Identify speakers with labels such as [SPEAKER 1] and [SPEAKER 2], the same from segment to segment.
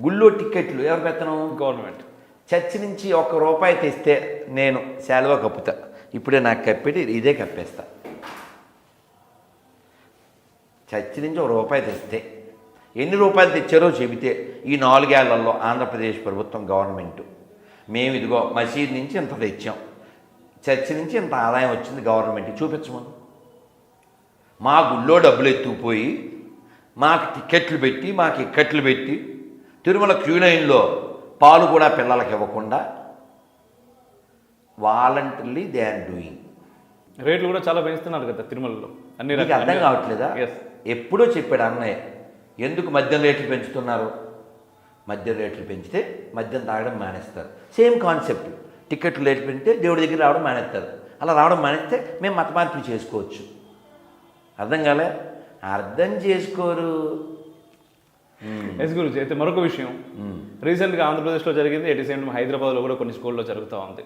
[SPEAKER 1] గుళ్ళో టిక్కెట్లు ఎవరు పెత్తనం
[SPEAKER 2] గవర్నమెంట్
[SPEAKER 1] చర్చి నుంచి ఒక్క రూపాయి తెస్తే నేను శాలువా కప్పుతా. ఇప్పుడే నాకు కప్పెట్టి ఇదే కప్పేస్తా. చర్చి నుంచి ఒక రూపాయి తెస్తే. ఎన్ని రూపాయలు తెచ్చారో చెబితే ఈ నాలుగేళ్ళలో ఆంధ్రప్రదేశ్ ప్రభుత్వం గవర్నమెంట్. మేము ఇదిగో మసీద్ నుంచి ఇంత తెచ్చాం. చర్చి నుంచి ఇంత ఆదాయం వచ్చింది గవర్నమెంట్ చూపించమను. మా గుళ్ళో డబ్బులు ఎత్తుకుపోయి మాకు టికెట్లు పెట్టి మాకు ఇక్కట్లు పెట్టి తిరుమల క్యూ లైన్లో పాలు కూడా పిల్లలకి ఇవ్వకుండా వాలంటరీ దే ఆర్ డూయింగ్.
[SPEAKER 2] రేట్లు కూడా చాలా పెంచుతున్నారు కదా తిరుమలలో. అన్ని
[SPEAKER 1] అర్థం కావట్లేదా. ఎప్పుడో చెప్పాడు అన్నయ్య ఎందుకు మద్యం రేట్లు పెంచుతున్నారు? మద్యం రేట్లు పెంచితే మద్యం తాగడం మానేస్తారు. సేమ్ కాన్సెప్ట్ టికెట్లు రేట్లు పెంచితే దేవుడి దగ్గర రావడం మానేస్తారు. అలా రావడం మానేస్తే మేము మత మార్పులు చేసుకోవచ్చు. అర్థం కాలే? అర్థం చేసుకోరు.
[SPEAKER 2] ఎస్ గురించి అయితే మరొక విషయం. రీసెంట్గా ఆంధ్రప్రదేశ్లో జరిగింది. ఎట్ సేమ్ హైదరాబాద్లో కూడా కొన్ని స్కూల్లో జరుగుతూ ఉంది.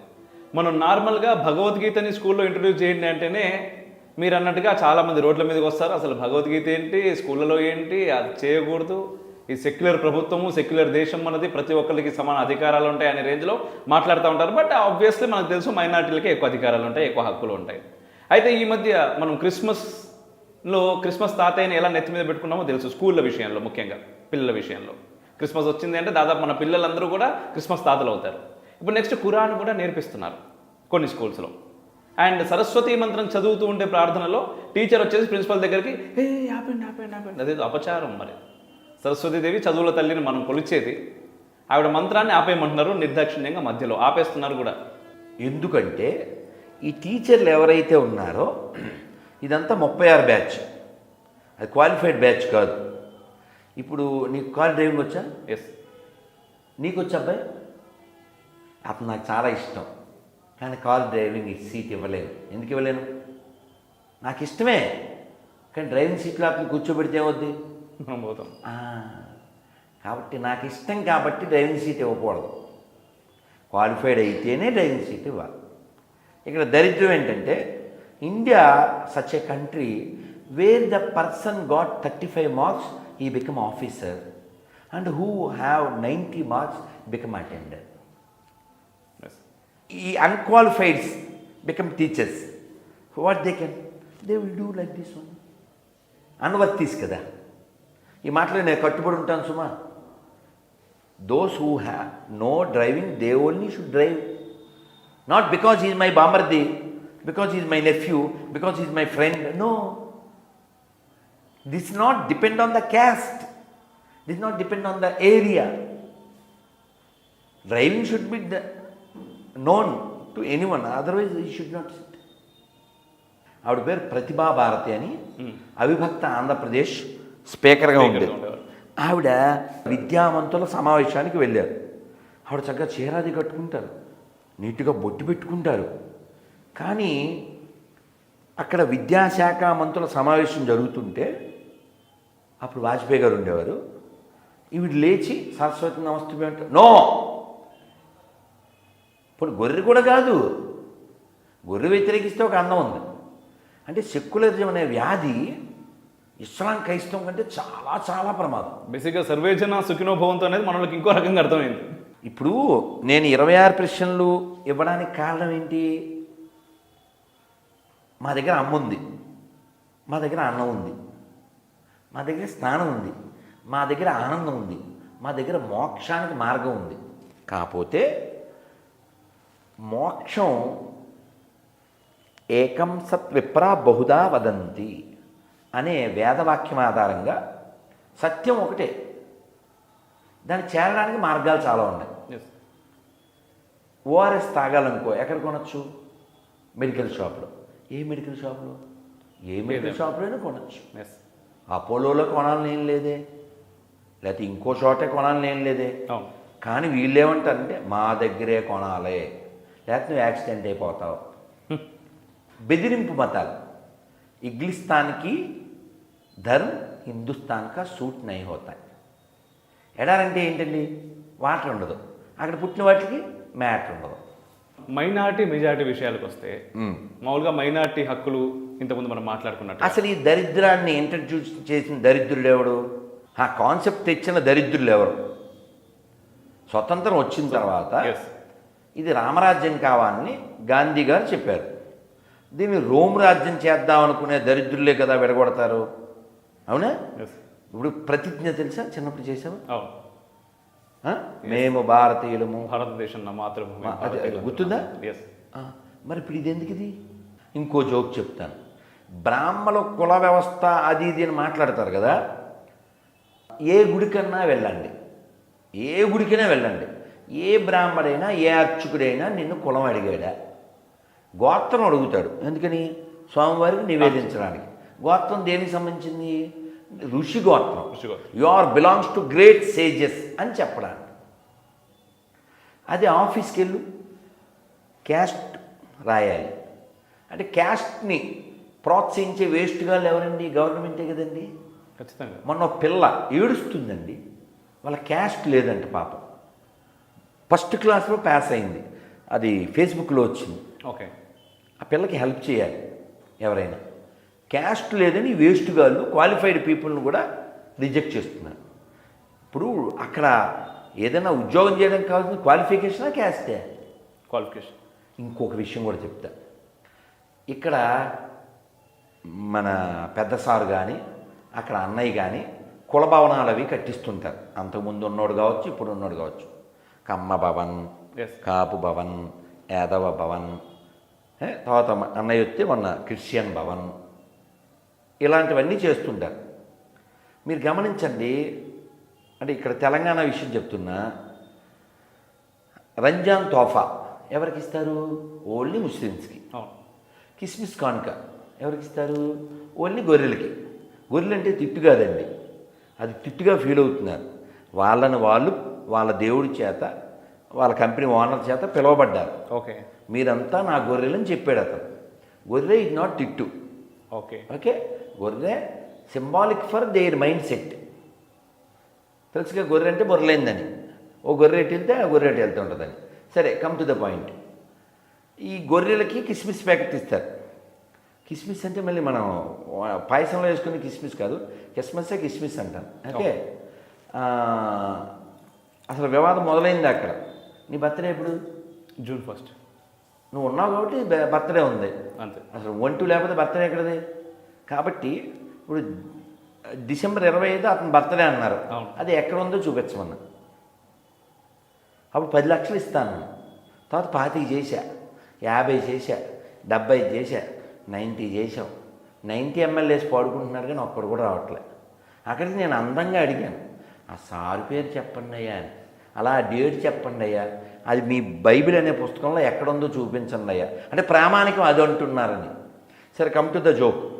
[SPEAKER 2] మనం నార్మల్గా భగవద్గీతని స్కూల్లో ఇంట్రడ్యూస్ చేయండి అంటేనే మీరు అన్నట్టుగా చాలామంది రోడ్ల మీదకి వస్తారు. అసలు భగవద్గీత ఏంటి? స్కూళ్ళలో ఏంటి? అది చేయకూడదు. ఈ సెక్యులర్ ప్రభుత్వము సెక్యులర్ దేశం అన్నది ప్రతి ఒక్కరికి సమాన అధికారాలు ఉంటాయి అనే రేంజ్లో మాట్లాడుతూ ఉంటారు. బట్ ఆబ్వియస్లీ మనకు తెలుసు మైనార్టీలకి ఎక్కువ అధికారాలు ఉంటాయి ఎక్కువ హక్కులు ఉంటాయి. అయితే ఈ మధ్య మనం క్రిస్మస్లో క్రిస్మస్ తాతయ్యని ఎలా నెత్తి మీద పెట్టుకున్నామో తెలుసు స్కూళ్ళ విషయంలో ముఖ్యంగా. పిల్లల విషయంలో. క్రిస్మస్ వచ్చింది అంటే దాదాపు మన పిల్లలందరూ కూడా క్రిస్మస్ తాతలు అవుతారు ఇప్పుడు నెక్స్ట్ ఖురాన్ కూడా నేర్పిస్తున్నారు కొన్ని స్కూల్స్లో. అండ్ సరస్వతి మంత్రం చదువుతూ ఉండే ప్రార్థనలో టీచర్ వచ్చేసి ప్రిన్సిపల్ దగ్గరికి ఏ ఆపండి ఆపండి ఆపండి. అదేదో అపచారం మరి. సరస్వతీదేవి చదువుల తల్లిని మనం కొలిచేది. ఆవిడ మంత్రాన్ని ఆపేయమంటున్నారు నిర్దాక్షిణ్యంగా మధ్యలో. ఆపేస్తున్నారు కూడా.
[SPEAKER 1] ఎందుకంటే ఈ టీచర్లు ఎవరైతే ఉన్నారో ఇదంతా ముప్పై ఆరు బ్యాచ్. అది క్వాలిఫైడ్ బ్యాచ్ కాదు. ఇప్పుడు నీకు కార్ డ్రైవింగ్ వచ్చా?
[SPEAKER 2] ఎస్
[SPEAKER 1] నీకు వచ్చా అబ్బాయి? అతను నాకు చాలా ఇష్టం. కానీ కార్ డ్రైవింగ్ ఈ సీట్ ఇవ్వలేను. ఎందుకు ఇవ్వలేను? నాకు ఇష్టమే. కానీ డ్రైవింగ్ సీట్లో అతను కూర్చోబెడితే ఏమవుద్ది?
[SPEAKER 2] మనం పోతాం.
[SPEAKER 1] కాబట్టి నాకు ఇష్టం కాబట్టి డ్రైవింగ్ సీట్ ఇవ్వకూడదు. క్వాలిఫైడ్ అయితేనే డ్రైవింగ్ సీట్ ఇవ్వాలి. ఇక్కడ దరిద్రం ఏంటంటే India such a country where the person got thirty five marks he become officer and who have ninety marks become attender
[SPEAKER 2] yes
[SPEAKER 1] he unqualifieds become teachers what they can they will do like this one unworthies కదా ఈ మాటలు నేను కట్టుబడి ఉంటాను సుమా those who have know driving they only should drive not because is my బామర్ది because is my nephew because is my friend no this not depend on the caste this not depend on the area driving should be known to anyone otherwise he should not sit ఆవిడ పేరు ప్రతిభా భారతి అని. అవిభక్త ఆంధ్రప్రదేశ్ స్పీకర్గా ఉండేది. ఆవిడ విద్యావంతుల సమావేశానికి వెళ్ళారు. ఆవిడ చక్కగా చీరాది కట్టుకుంటారు. నీట్గా బొట్టు పెట్టుకుంటారు. కానీ అక్కడ విద్యాశాఖ మంత్రుల సమావేశం జరుగుతుంటే అప్పుడు వాజ్పేయి గారు ఉండేవారు. ఈవిడ లేచి సరస్వతి నమస్తే అంటారు. నో! ఇప్పుడు గొర్రె కూడా కాదు. గొర్రె వ్యతిరేకిస్తే ఒక అందం ఉంది. అంటే సెక్యులరిజం అనే వ్యాధి ఇస్లాం క్రైస్తవం కంటే చాలా చాలా ప్రమాదం.
[SPEAKER 2] బేసిక్గా సర్వేజన సుఖినో భవంతో అనేది మనకి ఇంకో రకంగా అర్థమైంది.
[SPEAKER 1] ఇప్పుడు నేను ఇరవై ఆరు ప్రశ్నలు ఇవ్వడానికి కారణం ఏంటి? మా దగ్గర అమ్మ ఉంది మా దగ్గర అన్నం ఉంది. మా దగ్గర స్నానం ఉంది. మా దగ్గర ఆనందం ఉంది. మా దగ్గర మోక్షానికి మార్గం ఉంది. కాకపోతే మోక్షం ఏకం సత్ విప్రా బహుదా వదంతి అనే వేదవాక్యం ఆధారంగా సత్యం ఒకటే. దాన్ని చేరడానికి మార్గాలు చాలా ఉన్నాయి.
[SPEAKER 2] ఎస్
[SPEAKER 1] ఓఆర్ఎస్ తాగాలనుకో ఎక్కడ కొనొచ్చు? మెడికల్ షాప్లో. ఏ మెడికల్ షాప్లో? ఏ మెడికల్
[SPEAKER 2] ఏదైనా.
[SPEAKER 1] షాప్లోనే కొనొచ్చు.
[SPEAKER 2] ఎస్
[SPEAKER 1] అపోలోలో కొనాలని ఏం లేదే? లేకపోతే ఇంకో చోటే కొనాలని ఏం లేదే? కానీ వీళ్ళు ఏమంటారంటే మా దగ్గరే కొనాలి. లేకపోతే నువ్వు యాక్సిడెంట్ అయిపోతావు. బెదిరింపు మతాలు. ఇగ్లిస్తాన్కి ధర్మ్ హిందుస్థాన్ కా సూట్ నై హోతాయి ఎడారంటే ఏంటండి? వాటర్ ఉండదు. అక్కడ పుట్టిన వాటికి మ్యాటర్ ఉండదు.
[SPEAKER 2] మైనార్టీ మెజారిటీ విషయాలకు వస్తే మామూలుగా మైనార్టీ హక్కులు ఇంతకుముందు మనం మాట్లాడుకున్నట్టు
[SPEAKER 1] అసలు ఈ దరిద్రాన్ని ఇంట్రడ్యూస్ చేసిన దరిద్రుడు ఎవడు? ఆ కాన్సెప్ట్ తెచ్చిన దరిద్రులు ఎవరు స్వతంత్రం వచ్చిన తర్వాత ఇది రామరాజ్యం కావాలని గాంధీ గారు చెప్పారు. దీన్ని రోమ్ రాజ్యం చేద్దాం అనుకునే దరిద్రులే కదా విడగొడతారు. అవునా? ఇప్పుడు ప్రతిజ్ఞ తెలుసా? చిన్నప్పుడు చేసాము? మేము భారతీయులము.
[SPEAKER 2] భారతదేశం మాతృభూమి
[SPEAKER 1] గుర్తుందా? మరి ఇప్పుడు ఇది ఎందుకు ఇది ఇంకో జోక్ చెప్తాను. బ్రాహ్మణ కుల వ్యవస్థ అది ఇది అని మాట్లాడతారు కదా ఏ గుడికన్నా వెళ్ళండి. ఏ గుడికైనా వెళ్ళండి. ఏ బ్రాహ్మడైనా ఏ అర్చకుడైనా నిన్ను కులం అడిగాడా? గోత్రం అడుగుతాడు. ఎందుకని? స్వామివారికి నివేదించడానికి. గోత్రం దేనికి సంబంధించింది? ఋషి గోత్రం.
[SPEAKER 2] ఋషి గోత్రం.
[SPEAKER 1] You are belongs to great sages అని చెప్పడానికి. అది ఆఫీస్కి వెళ్ళు క్యాస్ట్ రాయాలి. అంటే క్యాస్ట్ని ప్రోత్సహించే వేస్ట్గా ఎవరండి? గవర్నమెంటే కదండి.
[SPEAKER 2] ఖచ్చితంగా.
[SPEAKER 1] మొన్న పిల్ల ఏడుస్తుందండి. వాళ్ళ క్యాస్ట్ లేదంట పాపం. ఫస్ట్ క్లాస్లో పాస్ అయింది. అది ఫేస్బుక్లో వచ్చింది.
[SPEAKER 2] ఓకే.
[SPEAKER 1] ఆ పిల్లకి హెల్ప్ చేయాలి ఎవరైనా. క్యాస్ట్ లేదని వేస్ట్ గాళ్ళు క్వాలిఫైడ్ పీపుల్ని కూడా రిజెక్ట్ చేస్తున్నారు. ఇప్పుడు అక్కడ ఏదైనా ఉద్యోగం చేయడానికి కావాల్సిన క్వాలిఫికేషనా క్యాస్టే
[SPEAKER 2] క్వాలిఫికేషన్
[SPEAKER 1] ఇంకొక విషయం కూడా చెప్తా. ఇక్కడ మన పెద్ద సారు కానీ అక్కడ అన్నయ్య కానీ కుల భవనాలు అవి కట్టిస్తుంటారు. అంతకుముందు ఉన్నోడు కావచ్చు ఇప్పుడు ఉన్నోడు కావచ్చు. కమ్మ భవన్ కాపు భవన్ యాదవ భవన్ తర్వాత అన్నయ్య వస్తే మొన్న క్రిస్టియన్ భవన్. ఇలాంటివన్నీ చేస్తుంటారు. మీరు గమనించండి అంటే ఇక్కడ తెలంగాణ విషయం చెప్తున్నా రంజాన్ తోఫా ఎవరికి ఇస్తారు? ఓన్లీ ముస్లిమ్స్కి. కిస్మిస్ కానుక. ఎవరికి ఇస్తారు ఓన్లీ గొర్రెలకి. గొర్రెలు అంటే తిట్టు కాదండి. అది తిట్టుగా ఫీల్ అవుతున్నారు. వాళ్ళని వాళ్ళు వాళ్ళ దేవుడి చేత వాళ్ళ కంపెనీ ఓనర్ చేత పిలువబడ్డారు.
[SPEAKER 2] ఓకే.
[SPEAKER 1] మీరంతా నా గొర్రెలని చెప్పాడు అతను. గొర్రె ఇస్ నాట్ తిట్టు.
[SPEAKER 2] ఓకే.
[SPEAKER 1] ఓకే? గొర్రె symbolic for their mindset తెలుసుగా గొర్రె అంటే బొర్రలేందని ఓ గొర్రె ఎటు వెళ్తే ఆ గొర్రె ఎటు వెళ్తూ ఉంటుందని. సరే కమ్ టు ద పాయింట్ ఈ గొర్రెలకి కిస్మిస్ ప్యాకెట్ ఇస్తారు. కిస్మిస్ అంటే మళ్ళీ మనం పాయసంలో వేసుకునే కిస్మిస్ కాదు కిస్మిసే కిస్మిస్ అంటాం. ఓకే? అసలు వివాదం మొదలైంది అక్కడ. నీ బర్త్డే ఎప్పుడు?
[SPEAKER 2] June first.
[SPEAKER 1] నువ్వు ఉన్నావు కాబట్టి బర్త్డే ఉంది.
[SPEAKER 2] అంతే.
[SPEAKER 1] అసలు వన్ టూ లేకపోతే బర్త్డే ఎక్కడది? కాబట్టి ఇప్పుడు డిసెంబర్ ఇరవై ఐదు అతను బర్త్డే అన్నారు. అది ఎక్కడ ఉందో చూపించమన్నా. అప్పుడు పది లక్షలు ఇస్తాను. తర్వాత పాతికి చేశా. యాభై చేశా. డెబ్బై చేశా. నైంటీ చేసాం నైంటీ ఎమ్మెల్యేస్ పాడుకుంటున్నారు కానీ ఒక్కడు కూడా రావట్లే. అక్కడికి నేను అందంగా అడిగాను. ఆ సారు పేరు చెప్పండి అయ్యా అని. అలా ఆ డేట్ చెప్పండి అయ్యా. అది మీ బైబిల్ అనే పుస్తకంలో ఎక్కడుందో చూపించండి అయ్యా. అంటే ప్రామాణికం అది అంటున్నారని. సరే కమ్ టు ద జోక్